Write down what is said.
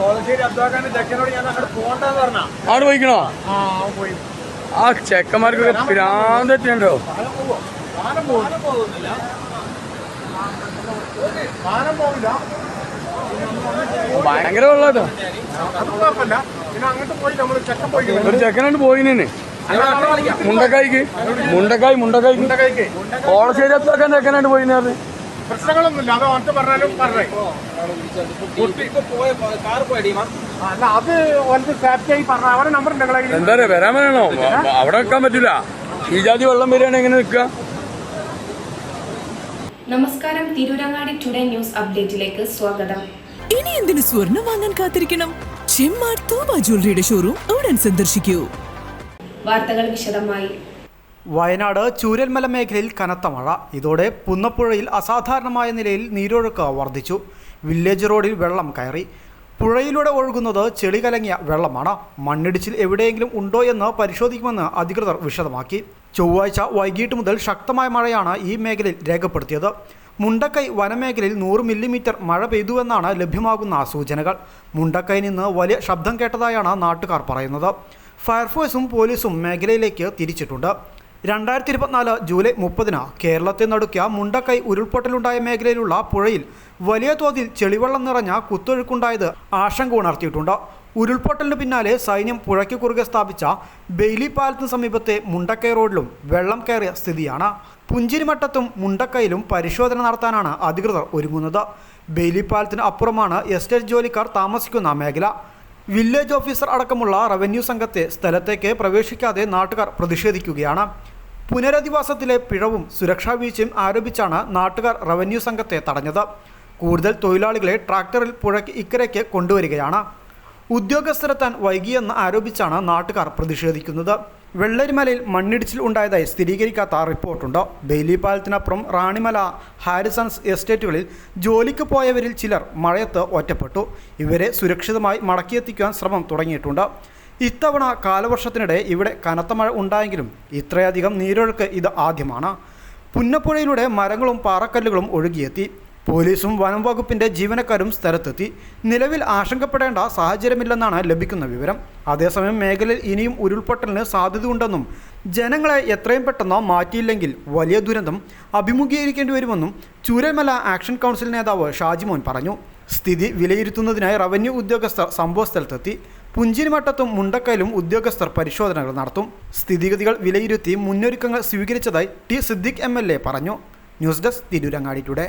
കോളശ്ശേരി അബ്ദുഹാന്റെ ചെക്കനോട് ഞാൻ അങ്ങോട്ട് പോകണ്ടെന്ന് പറഞ്ഞ. അവിടെ പോയിക്കണോ? ആ അവൻ പോയി. ആ ചെക്കന്മാർക്കൊക്കെ പോകുന്നില്ല പോകില്ല ഭയങ്കര വെള്ളാട്ടോ ഒരു ചെക്കനായിട്ട് പോയിനെ മുണ്ടക്കായ്ക്ക് മുണ്ടക്കായ് മുണ്ടക്കായ്ക്ക് കോളശ്ശേരി അത്താക്കാൻ ചെക്കനായിട്ട് പോയിനാറ് പ്രശ്നങ്ങളൊന്നുമില്ല. അത് ഓർത്ത് പറഞ്ഞാലും പറഞ്ഞേ. അല്ല അത് സേഫ്റ്റി ആയി പറഞ്ഞ അവരെ നമ്പർ ഉണ്ട് നിങ്ങളെ എന്താ പറയാ വരാൻ പറയണോ? അവിടെ വെക്കാൻ പറ്റില്ല. ഈ ജാതി വെള്ളം വരികയാണ് എങ്ങനെ നിൽക്കുക? നമസ്കാരം തിരൂരങ്ങാടി ടുഡേ ന്യൂസ് അപ്ഡേറ്റിലേക്ക് സ്വാഗതം. ഇനി എന്തിനു സ്വർണം വാങ്ങാൻ കാത്തിരിക്കണം? ചെമ്മാർ തോമ ജ്വല്ലറിയുടെ ഷോറൂം ഉടൻ സന്ദർശിക്കൂ. വാർത്തകൾ വിശദമായി. വയനാട് ചൂരൽമല മേഖലയിൽ കനത്ത മഴ. ഇതോടെ പുന്നപ്പുഴയിൽ അസാധാരണമായ നിലയിൽ നീരൊഴുക്ക് വർദ്ധിച്ചു. വില്ലേജ് റോഡിൽ വെള്ളം കയറി. പുഴയിലൂടെ ഒഴുകുന്നത് ചെളി കലങ്ങിയ വെള്ളമാണ്. മണ്ണിടിച്ചിൽ എവിടെയെങ്കിലും ഉണ്ടോ എന്ന് പരിശോധിക്കുമെന്ന് അധികൃതർ വിശദമാക്കി. ചൊവ്വാഴ്ച വൈകിട്ട് മുതൽ ശക്തമായ മഴയാണ് ഈ മേഖലയിൽ രേഖപ്പെടുത്തിയത്. മുണ്ടക്കൈ വനമേഖലയിൽ നൂറ് മില്ലിമീറ്റർ മഴ പെയ്തുവെന്നാണ് ലഭ്യമാകുന്ന സൂചനകൾ. മുണ്ടക്കൈ നിന്ന് വലിയ ശബ്ദം കേട്ടതായാണ് നാട്ടുകാർ പറയുന്നത്. ഫയർഫോഴ്സും പോലീസും മേഖലയിലേക്ക് തിരിച്ചിട്ടുണ്ട്. രണ്ടായിരത്തി ഇരുപത്തിനാല് ജൂലൈ മുപ്പതിന് കേരളത്തെ നടുക്കിയ മുണ്ടക്കൈ ഉരുൾപൊട്ടലുണ്ടായ മേഖലയിലുള്ള പുഴയിൽ വലിയ തോതിൽ ചെളിവെള്ളം നിറഞ്ഞ കുത്തൊഴുക്കുണ്ടായത് ആശങ്ക ഉണർത്തിയിട്ടുണ്ട്. ഉരുൾപൊട്ടലിന് പിന്നാലെ സൈന്യം പുഴയ്ക്ക് കുറുകെ സ്ഥാപിച്ച ബെയ്ലി പാലത്തിന് സമീപത്തെ മുണ്ടക്കൈ റോഡിലും വെള്ളം കയറിയ സ്ഥിതിയാണ്. പുഞ്ചിരിമട്ടത്തും മുണ്ടക്കൈയിലും പരിശോധന നടത്താനാണ് അധികൃതർ ഒരുങ്ങുന്നത്. ബെയ്ലി പാലത്തിന് അപ്പുറമാണ് എസ്റ്റേറ്റ് ജോലിക്കാർ താമസിക്കുന്ന മേഖല. വില്ലേജ് ഓഫീസർ അടക്കമുള്ള റവന്യൂ സംഘത്തെ സ്ഥലത്തേക്ക് പ്രവേശിക്കാതെ നാട്ടുകാർ പ്രതിഷേധിക്കുകയാണ്. പുനരധിവാസത്തിലെ പിഴവും സുരക്ഷാ വീഴ്ചയും ആരോപിച്ചാണ് നാട്ടുകാർ റവന്യൂ സംഘത്തെ തടഞ്ഞത്. കൂടുതൽ തൊഴിലാളികളെ ട്രാക്ടറിൽ പുഴയ്ക്ക് ഇക്കരയ്ക്ക് കൊണ്ടുവരികയാണ്. ഉദ്യോഗസ്ഥരെത്താൻ വൈകിയെന്ന് ആരോപിച്ചാണ് നാട്ടുകാർ പ്രതിഷേധിക്കുന്നത്. വെള്ളരിമലയിൽ മണ്ണിടിച്ചിൽ ഉണ്ടായതായി സ്ഥിരീകരിക്കാത്ത റിപ്പോർട്ടുണ്ട്. ബെയിലി പാലത്തിനപ്പുറം റാണിമല ഹാരിസൺസ് എസ്റ്റേറ്റുകളിൽ ജോലിക്ക് പോയവരിൽ ചിലർ മഴയത്ത് ഒറ്റപ്പെട്ടു. ഇവരെ സുരക്ഷിതമായി മടക്കിയെത്തിക്കുവാൻ ശ്രമം തുടങ്ങിയിട്ടുണ്ട്. ഇത്തവണ കാലവർഷത്തിനിടെ ഇവിടെ കനത്ത മഴ ഉണ്ടായെങ്കിലും ഇത്രയധികം നീരൊഴുക്ക് ഇത് ആദ്യമാണ്. പുന്നപ്പുഴയിലൂടെ മരങ്ങളും പാറക്കല്ലുകളും ഒഴുകിയെത്തി. പോലീസും വനം വകുപ്പിന്റെ ജീവനക്കാരും സ്ഥലത്തെത്തി. നിലവിൽ ആശങ്കപ്പെടേണ്ട സാഹചര്യമില്ലെന്നാണ് ലഭിക്കുന്ന വിവരം. അതേസമയം മേഖലയിൽ ഇനിയും ഉരുൾപൊട്ടലിന് സാധ്യതയുണ്ടെന്നും ജനങ്ങളെ എത്രയും പെട്ടെന്ന് മാറ്റിയില്ലെങ്കിൽ വലിയ ദുരന്തം അഭിമുഖീകരിക്കേണ്ടി വരുമെന്നും ചൂരൽമല ആക്ഷൻ കൗൺസിൽ നേതാവ് ഷാജിമോൻ പറഞ്ഞു. സ്ഥിതി വിലയിരുത്തുന്നതിനായി റവന്യൂ ഉദ്യോഗസ്ഥർ സംഭവസ്ഥലത്തെത്തി പുഞ്ചിരിമട്ടത്തും മുണ്ടക്കയിലും ഉദ്യോഗസ്ഥർ പരിശോധനകൾ നടത്തും. സ്ഥിതിഗതികൾ വിലയിരുത്തി മുന്നൊരുക്കങ്ങൾ സ്വീകരിച്ചതായി ടി സിദ്ദിഖ് എം പറഞ്ഞു. News desk Tirurangadi today.